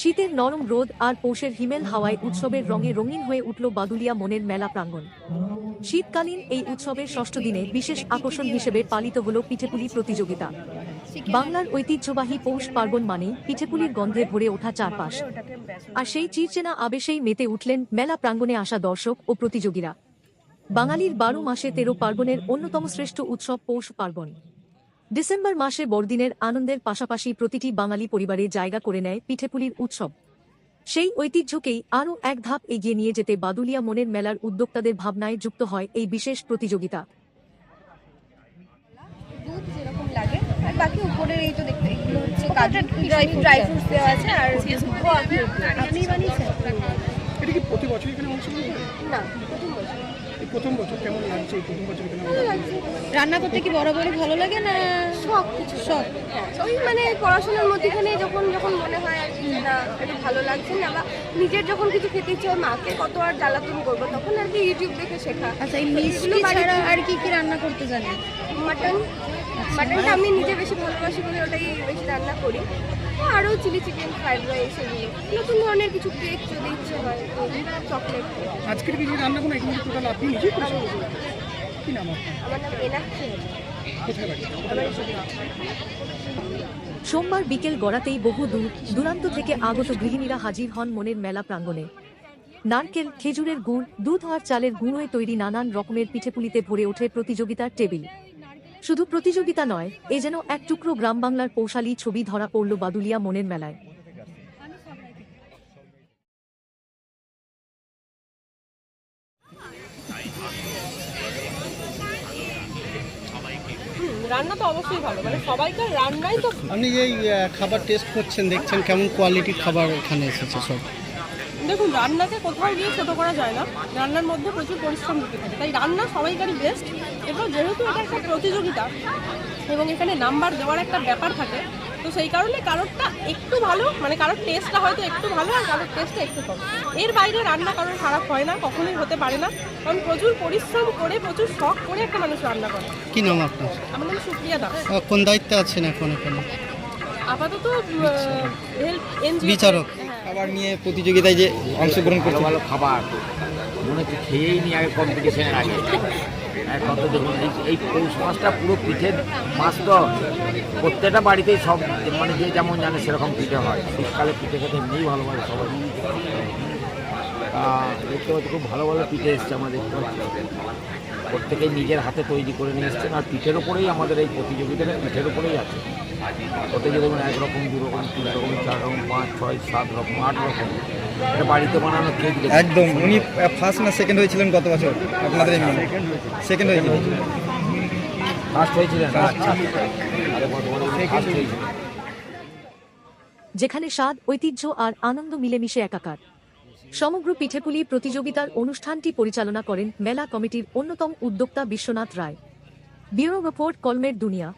শীতের নরম রোদ আর পৌষের হিমেল হাওয়ায় উৎসবের রঙে রঙিন হয়ে উঠল বাদুলিয়া মনের মেলা প্রাঙ্গণ। শীতকালীন এই উৎসবের ষষ্ঠ দিনে বিশেষ আকর্ষণ হিসেবে পালিত হল পিঠেপুলি প্রতিযোগিতা। বাংলার ঐতিহ্যবাহী পৌষ পার্বণ মানে পিঠেপুলির গন্ধে ভরে ওঠা চারপাশ। আর সেই চিরচেনা আবেশেই মেতে উঠলেন মেলা প্রাঙ্গণে আসা দর্শক ও প্রতিযোগীরা। বাঙালির বারো মাসে তেরো পার্বণের অন্যতম শ্রেষ্ঠ উৎসব পৌষ পার্বণ। ডিসেম্বর মাসে বড়দিনের আনন্দের পাশাপাশি প্রতিটি বাঙালি পরিবারে জায়গা করে নেয় পিঠেপুলির উৎসব। সেই ঐতিহ্যকেই আরও এক ধাপ এগিয়ে নিয়ে যেতে বাদুলিয়া মনের মেলার উদ্যোক্তাদের ভাবনায় যুক্ত হয় এই বিশেষ প্রতিযোগিতা। দুধ যেরকম লাগে আর বাকি উপরের এই তো দেখতে এগুলো হচ্ছে কাজু ড্রাই ড্রাই ফ্রুটস দেওয়া আছে। আর আপনি বানিয়েছেন? এটা কি প্রতি বছর এখানে অংশগ্রহণ করে না প্রথম বছর প্রথম বছর কেমন লাগছে? এই প্রথম বছর লাগছে? রান্না করতে কি বরাবরই ভালো লাগে না শখ কিছু শখ। হ্যাঁ ওই মানে পড়াশোনার মধ্যেখানে যখন যখন মনে হয় আর কি যে না একটু ভালো লাগছে না বা নিজের যখন কিছু খেতে ইচ্ছে হয় মাকে কত আর জ্বালাতন করব তখন আর কি ইউটিউব দেখে শেখা। আচ্ছা এই মিষ্টি ছাড়া আর কি কি রান্না করতে জানেন? মাটন। মাটনটা আমি নিজে বেশি ভালোবাসি বলে ওটাই বেশি রান্না করি। আরও চিলি চিকেন ফ্রাইড রাইস এগুলো। নতুন ধরনের কিছু কেক যদি ইচ্ছে হয় চকলেট আজকের রান্না কোনো এখানে টোটাল আপনি করেছেন? কি নাম আমার নাম এনাক্ষী সোমবার বিকেল গড়াতেই বহু দূর দূরান্ত থেকে আগত গৃহিণীরা হাজির হন মনের মেলা প্রাঙ্গণে। নারকেল খেজুরের গুড় দুধ আর চালের গুঁড়োয় তৈরি নানান রকমের পিঠেপুলিতে ভরে ওঠে প্রতিযোগিতার টেবিল। শুধু প্রতিযোগিতা নয় এ যেন এক টুকরো গ্রাম বাংলার পৌশালী ছবি ধরা পড়ল বাদুলিয়া মনের মেলায়। রান্না তো অবশ্যই ভালো মানে সবাইকার রান্নাই তো আপনি এই, আহ, খাবার টেস্ট করছেন দেখছেন কেমন কোয়ালিটির খাবার এখানে এসেছে সব। দেখুন রান্নাকে কোথাও গিয়ে ছোটো করা যায় না। রান্নার মধ্যে প্রচুর পরিশ্রম দিতে থাকে তাই রান্না সবাইকারই বেস্ট এবং যেহেতু এটা একটা প্রতিযোগিতা এবং এখানে নাম্বার দেওয়ার একটা ব্যাপার থাকে তো সেই কারণে কারোরটা একটু ভালো মানে কারোর টেস্টটা হয়তো একটু ভালো আর কারোর টেস্টটা একটু কম। এর বাইরে রান্না কারোর খারাপ হয় না কখনোই হতে পারে না। কারণ প্রচুর পরিশ্রম করে প্রচুর শখ করে একটা মানুষ রান্না করে। কি নাম আপনার? আমার নাম সুপ্রিয়া দাস। কোন দায়িত্বে আছেন এখন এখানে? আপাতত হেল্প এনজিও বিচারক। খাবার নিয়ে প্রতিযোগিতায় যে অংশগ্রহণ করতে ভালো খাবার মনে হচ্ছে খেয়েই নিয়ে আগে কম্পিটিশনের আগে। এই পৌষ মাসটা পুরো পিঠের মাছ তো প্রত্যেকটা বাড়িতেই সব মানে যে যেমন জানে সেরকম পিঠে হয়। শীতকালে পিঠে খেতে এমনিই ভালো লাগে সবাই দেখতে পাচ্ছি খুব ভালো ভালো পিঠে এসছে আমাদের। প্রত্যেকেই নিজের হাতে তৈরি করে নিয়ে এসছেন। আর পিঠের ওপরেই আমাদের এই প্রতিযোগিতাটা পিঠের ওপরেই আছে। ওতে যে দেখুন এক রকম দু রকম তিন রকম চার রকম পাঁচ ছয় সাত রকম আট রকম। এটা বাড়িতে বানানো কেক। একদম। উনি ফার্স্ট না সেকেন্ড হয়েছিলেন গত বছর? আপনাদের এই সেকেন্ড হয়েছিলেন ফার্স্ট হয়েছিলেন? আচ্ছা। যেখানে স্বাদ ঐতিহ্য আর আনন্দ মিলেমিশে একাকার। সমগ্র পিঠেপুলি প্রতিযোগিতার অনুষ্ঠানটি পরিচালনা করেন মেলা কমিটির অন্যতম উদ্যোক্তা বিশ্বনাথ রায়। ব্যুরো রিপোর্ট কলমের দুনিয়া।